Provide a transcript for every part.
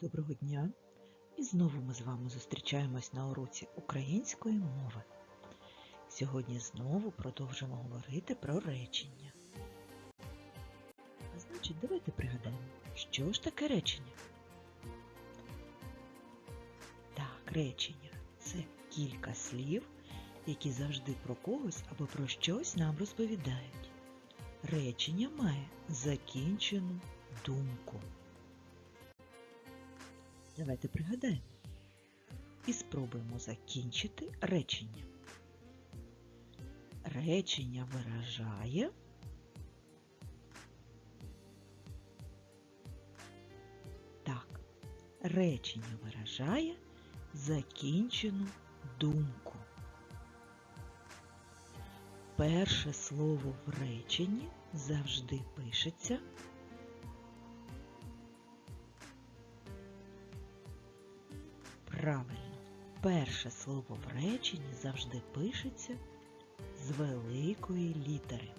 Доброго дня! І знову ми з вами зустрічаємось на уроці української мови. Сьогодні знову продовжимо говорити про речення. А значить, давайте пригадаємо, що ж таке речення? Так, речення це кілька слів, які завжди про когось або про щось нам розповідають. Речення має закінчену думку. Давайте пригадаємо і спробуємо закінчити речення. Речення виражає так. Речення виражає закінчену думку. Перше слово в реченні завжди пишеться Правильно, перше слово в реченні завжди пишеться з великої літери.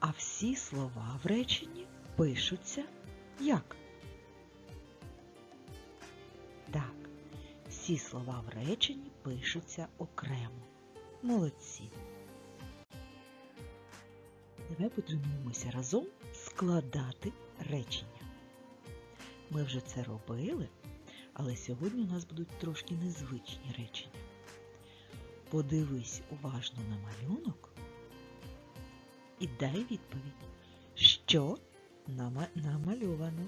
А всі слова в реченні пишуться як? Так, всі слова в реченні пишуться окремо. Молодці. Давай потренуємося разом складати речення. Ми вже це робили, але сьогодні у нас будуть трошки незвичні речення. Подивись уважно на малюнок і дай відповідь, що нама- намальовано.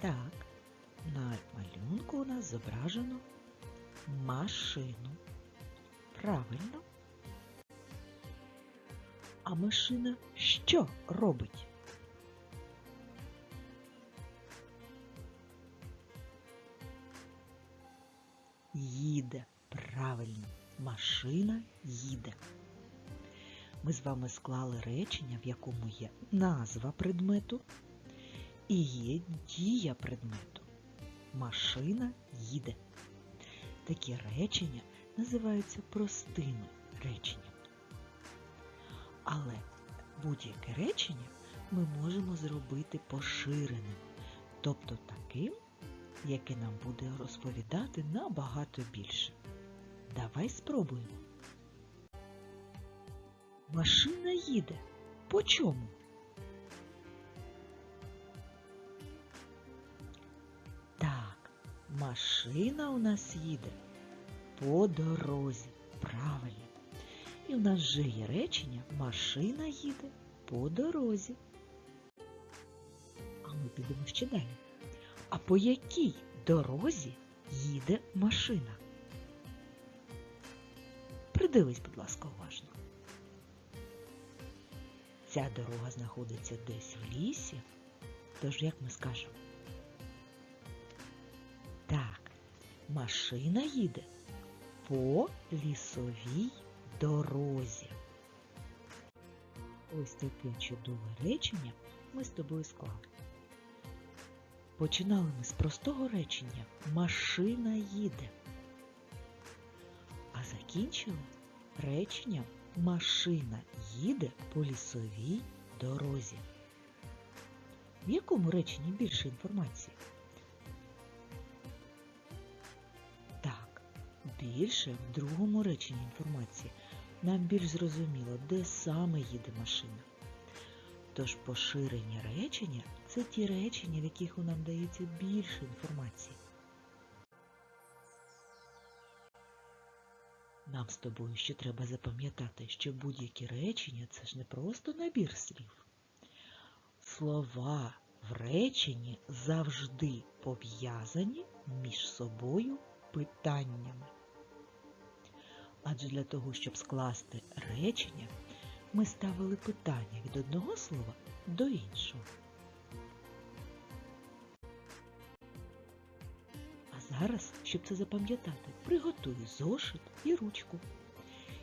Так, на малюнку у нас зображено машину. Правильно. А машина що робить? Їде. Правильно, машина їде. Ми з вами склали речення, в якому є назва предмету і є дія предмету. Машина їде. Такі речення називаються простими реченнями. Але будь-яке речення ми можемо зробити поширеним, тобто таким, яке нам буде розповідати набагато більше. Давай спробуємо. Машина їде. По чому? Так, машина у нас їде по дорозі. Правильно. І в нас вже є речення машина їде по дорозі. А ми підемо ще далі. А по якій дорозі їде машина? Придивись, будь ласка, уважно. Ця дорога знаходиться десь в лісі, тож як ми скажемо? Так, машина їде по лісовій дорозі. Ось таке чудове речення ми з тобою склали. Починали ми з простого речення Машина їде. А закінчили реченням Машина їде по лісовій дорозі. В якому реченні більше інформації? Так, більше в другому реченні інформації. Нам більш зрозуміло, де саме їде машина. Тож поширені речення це ті речення, в яких у нам дається більше інформації. Нам з тобою ще треба запам'ятати, що будь-які речення це ж не просто набір слів. Слова в реченні завжди пов'язані між собою питаннями. Адже для того, щоб скласти речення, ми ставили питання від одного слова до іншого. А зараз, щоб це запам'ятати, приготуй зошит і ручку.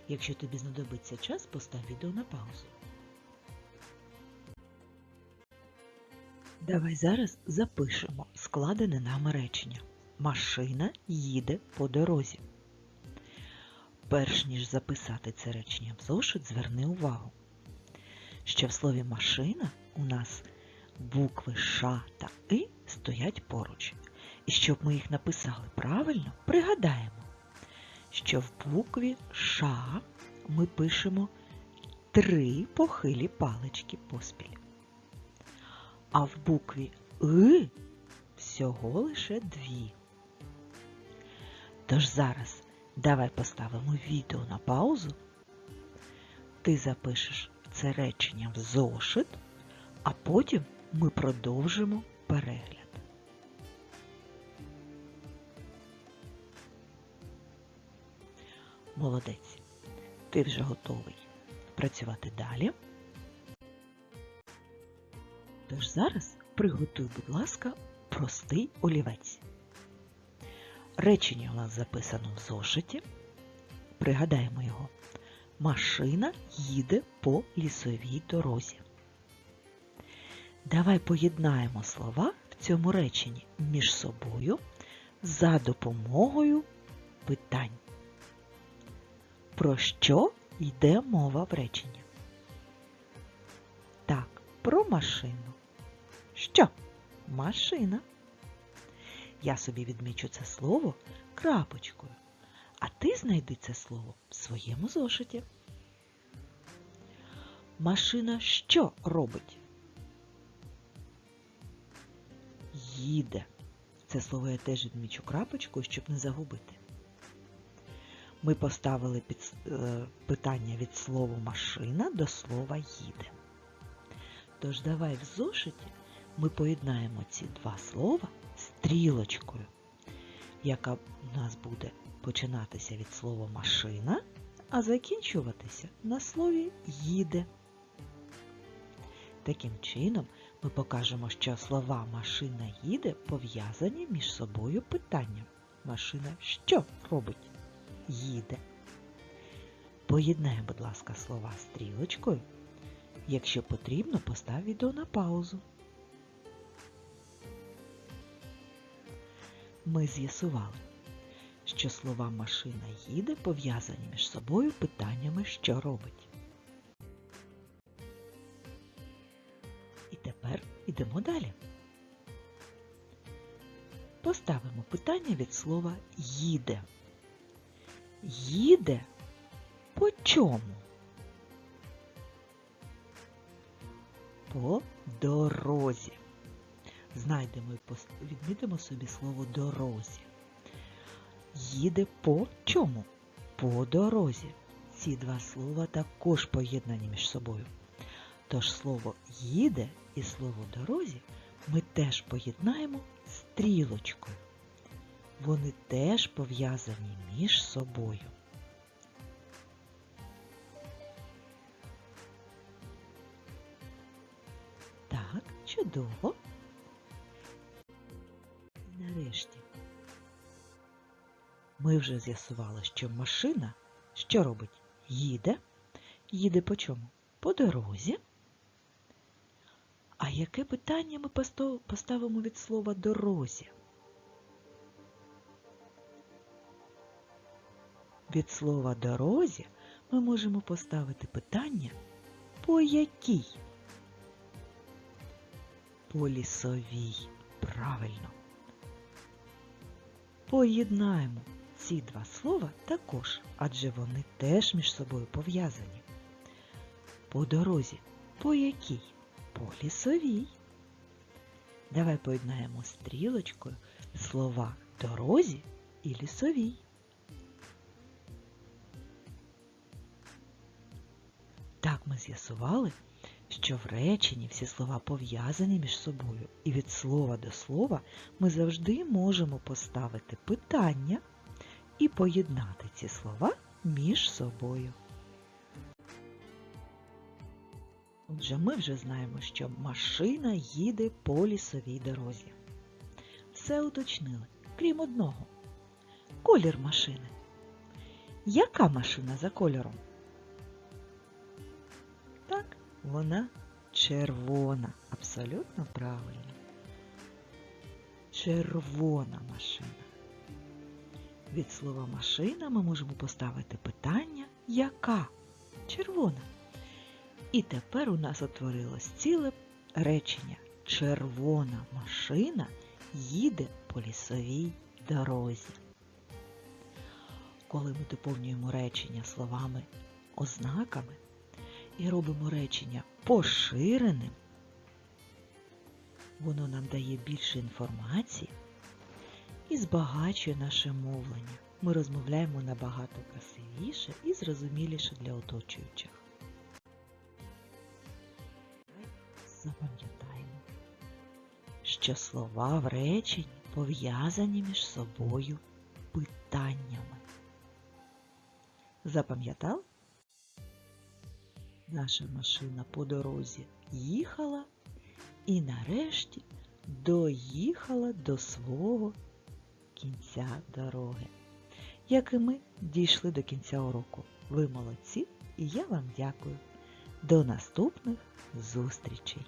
Якщо тобі знадобиться час, постав відео на паузу. Давай зараз запишемо складене нами речення. Машина їде по дорозі. Перш ніж записати це речення в зошит, зверни увагу. що в слові машина у нас букви Ш та И стоять поруч. І щоб ми їх написали правильно, пригадаємо, що в букві Ш ми пишемо три похилі палички поспіль. А в букві И всього лише дві. Тож зараз давай поставимо відео на паузу. Ти запишеш це речення в зошит, а потім ми продовжимо перегляд. Молодець. Ти вже готовий працювати далі. Тож зараз приготуй, будь ласка, простий олівець. Речення у нас записано в зошиті. Пригадаємо його. Машина їде по лісовій дорозі. Давай поєднаємо слова в цьому реченні між собою за допомогою питань. Про що йде мова в реченні? Так, про машину. Що? Машина. Я собі відмічу це слово крапочкою, а ти знайди це слово в своєму зошиті. Машина що робить? Їде. Це слово я теж відмічу крапочкою, щоб не загубити. Ми поставили під, е, питання від слова машина до слова їде. Тож давай в зошиті ми поєднаємо ці два слова стрілочкою, яка у нас буде починатися від слова машина, а закінчуватися на слові їде. Таким чином ми покажемо, що слова машина їде пов'язані між собою питанням. Машина що робить? Їде. Поєднай, будь ласка, слова стрілочкою. Якщо потрібно, постав відео на паузу. Ми з'ясували, що слова машина їде пов'язані між собою питаннями, що робить. І тепер йдемо далі. Поставимо питання від слова їде. Їде по чому? По дорозі. Знайдемо і відмітимо собі слово дорозі. Їде по чому? По дорозі. Ці два слова також поєднані між собою. Тож слово їде і слово дорозі ми теж поєднаємо стрілочкою. Вони теж пов'язані між собою. Так, чудово. Ми вже з'ясували, що машина що робить? Їде. Їде по чому? По дорозі. А яке питання ми поставимо від слова дорозі? Від слова дорозі ми можемо поставити питання по якій? По лісовій. Правильно. Поєднаємо ці два слова також, адже вони теж між собою пов'язані. По дорозі. По якій? По лісовій. Давай поєднаємо стрілочкою слова дорозі і лісовій. Так ми з'ясували, що в реченні всі слова пов'язані між собою, і від слова до слова ми завжди можемо поставити питання і поєднати ці слова між собою. Отже, ми вже знаємо, що машина їде по лісовій дорозі. Все уточнили, крім одного. Колір машини. Яка машина за кольором? Так, вона червона. Абсолютно правильно. Червона машина. Від слова машина ми можемо поставити питання яка? Червона. І тепер у нас утворилось ціле речення. Червона машина їде по лісовій дорозі. Коли ми доповнюємо речення словами ознаками і робимо речення поширеним, воно нам дає більше інформації і збагачує наше мовлення. Ми розмовляємо набагато красивіше і зрозуміліше для оточуючих. Запам'ятаємо, що слова в реченні пов'язані між собою питаннями. Запам'ятав? Наша машина по дорозі їхала і нарешті доїхала до свого кінця дороги. Як і ми дійшли до кінця уроку. Ви молодці і я вам дякую. До наступних зустрічей!